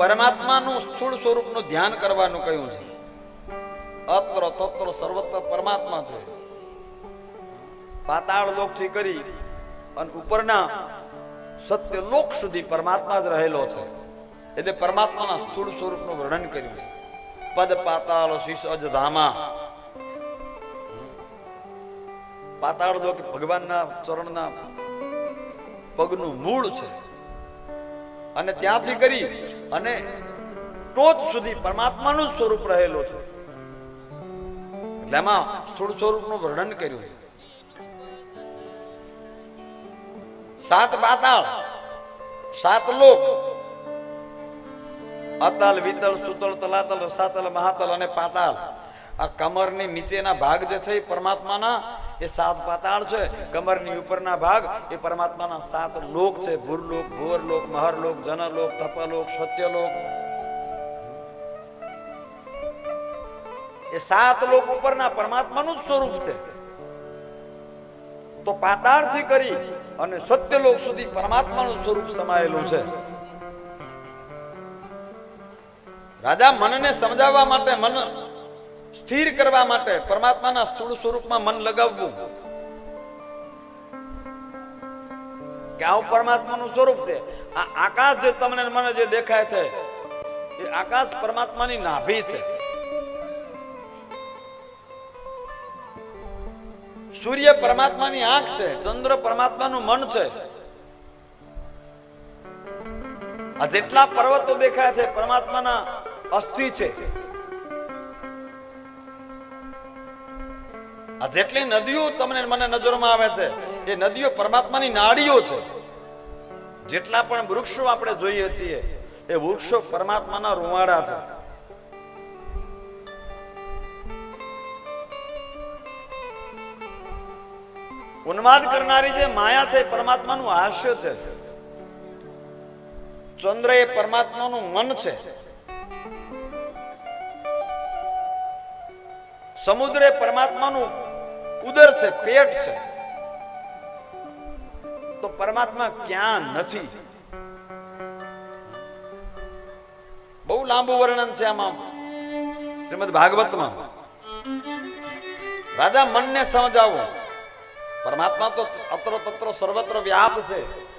પરમાત્માનું સ્થૂળ સ્વરૂપનું ધ્યાન કરવાનું કહ્યું છે. અત્ર તત્ર સર્વત્ર પરમાત્મા છે. પાતાળ લોકથી કરી અને ઉપરના સત્ય લોક સુધી પરમાત્મા જ રહેલો છે. એટલે પરમાત્માના સ્થૂળ સ્વરૂપનું વર્ણન કર્યું છે. પદ પાતાળ શિષ અજ ધામા. પાતાળ લોક ભગવાનના ચરણના પગનું મૂળ છે. અને ત્યાંથી કરી અને ટોચ સુધી પરમાત્માનું જ સ્વરૂપ રહેલું છે. એટલે એમાં સ્થૂળ સ્વરૂપનું વર્ણન કર્યું છે. સાત પાતાળ, સાત લોક, અતલ, વિતલ, સુતલ, તલાતલ, રસાતલ, મહાતલ અને પાતાળ. આ કમરની નીચેના ભાગ જે છે એ પરમાત્માના એ સાત પાતાળ છે. કમરની ઉપરના ભાગ, એ પરમાત્માના સાત લોક છે. ભૂરલોક, ભુવરલોક, મહરલોક, જનલોક, તપલોક, સત્યલોક. એ સાત લોક ઉપરના પરમાત્માનું જ સ્વરૂપ છે. તો પાતાળથી કરી અને સત્યલોક સુધી પરમાત્માનું સ્વરૂપ સમાયેલું છે. રાજા મનને સમજાવવા માટે મન સ્થિર કરવા માટે પરમાત્માના સ્થૂળ સ્વરૂપમાં મન લગાવવું કે આવું પરમાત્માનું સ્વરૂપ છે. આ આકાશ જે તમને મને જે દેખાય છે, એ આકાશ પરમાત્માની નાભી છે. સૂર્ય પરમાત્માની આંખ છે, ચંદ્ર પરમાત્માનું મન છે. આ જેટલા પર્વતો દેખાય છે, પરમાત્માના અસ્થિ છે. આ જેટલી નદીઓ તમને મને નજરમાં આવે છે, એ નદીઓ પરમાત્માની નાડીઓ છે. જેટલા પણ વૃક્ષો આપણે જોઈએ છીએ, એ વૃક્ષો પરમાત્માના રૂવાડા છે. ઉન્માદ કરનારી જે માયા છે પરમાત્માનું હાસ્ય છે. ચંદ્ર એ પરમાત્માનું મન છે. સમુદ્ર એ પરમાત્માનું ઉદર છે, પેટ છે. તો પરમાત્મા ક્યાં નથી? બહુ લાંબુ વર્ણન છે આમાં. શ્રીમદ ભાગવતમાં. રાજા મનને સમજાવો. પરમાત્મા તો અત્ર તત્ર સર્વત્ર વ્યાપ છે.